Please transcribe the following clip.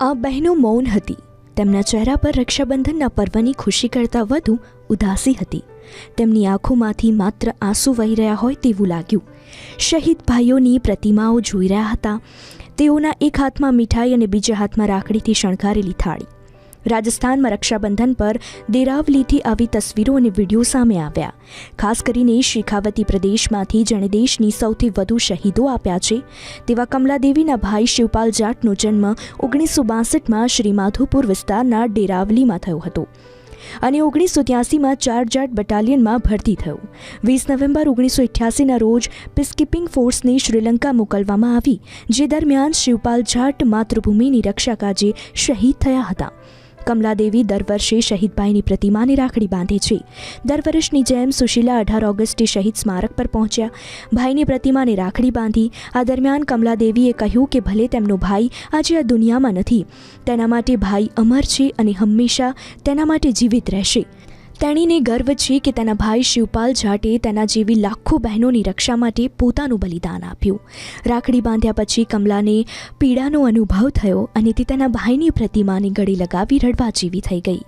આ બહેનો મૌન હતી. તેમના ચહેરા પર રક્ષાબંધનના પર્વની ખુશી કરતાં વધુ ઉદાસી હતી. તેમની આંખોમાંથી માત્ર આંસુ વહી રહ્યા હોય તેવું લાગ્યું. શહીદ ભાઈઓની પ્રતિમાઓ જોઈ રહ્યા હતા. તેઓના એક હાથમાં મીઠાઈ અને બીજા હાથમાં રાખડીથી શણગારેલી થાળી. રાજસ્થાનમાં રક્ષાબંધન પર દેરાવલીથી આવી તસવીરો અને વીડિયો સામે આવ્યા. ખાસ કરીને શેખાવતી પ્રદેશમાંથી જેણે દેશની સૌથી વધુ શહીદો આપ્યા છે, તેવા કમલાદેવીના ભાઈ શિવપાલ જાટનો જન્મ ઓગણીસો બાસઠમાં શ્રી માધોપુર વિસ્તારના ડેરાવલીમાં થયો હતો અને ઓગણીસો ત્યાસીમાં ચાર જાટ બટાલિયનમાં ભરતી થયું. વીસ નવેમ્બર ઓગણીસો અઠ્યાસીના રોજ પીસકીપિંગ ફોર્સને શ્રીલંકા મોકલવામાં આવી, જે દરમિયાન શિવપાલ જાટ માતૃભૂમિની રક્ષા કાજે શહીદ થયા હતા. કમલાદેવી દર વર્ષે શહીદભાઈની પ્રતિમાને રાખડી બાંધે છે. દર વર્ષની જેમ સુશીલા અઢાર ઓગસ્ટે શહીદ સ્મારક પર પહોંચ્યા. ભાઈની પ્રતિમાને રાખડી બાંધી આ દરમિયાન કમલાદેવીએ કહ્યું કે ભલે તેમનો ભાઈ આજે આ દુનિયામાં નથી, તેના માટે ભાઈ અમર છે અને હંમેશા તેના માટે જીવિત રહેશે. તેણીને ગર્વ છે કે તેના ભાઈ શિવપાલ જાટે તેના જેવી લાખો બહેનોની રક્ષા માટે પોતાનું બલિદાન આપ્યું. રાખડી બાંધ્યા પછી કમલાને પીડાનો અનુભવ થયો અને તે તેના ભાઈની પ્રતિમાને ગળે લગાવી રડવા જેવી થઈ ગઈ.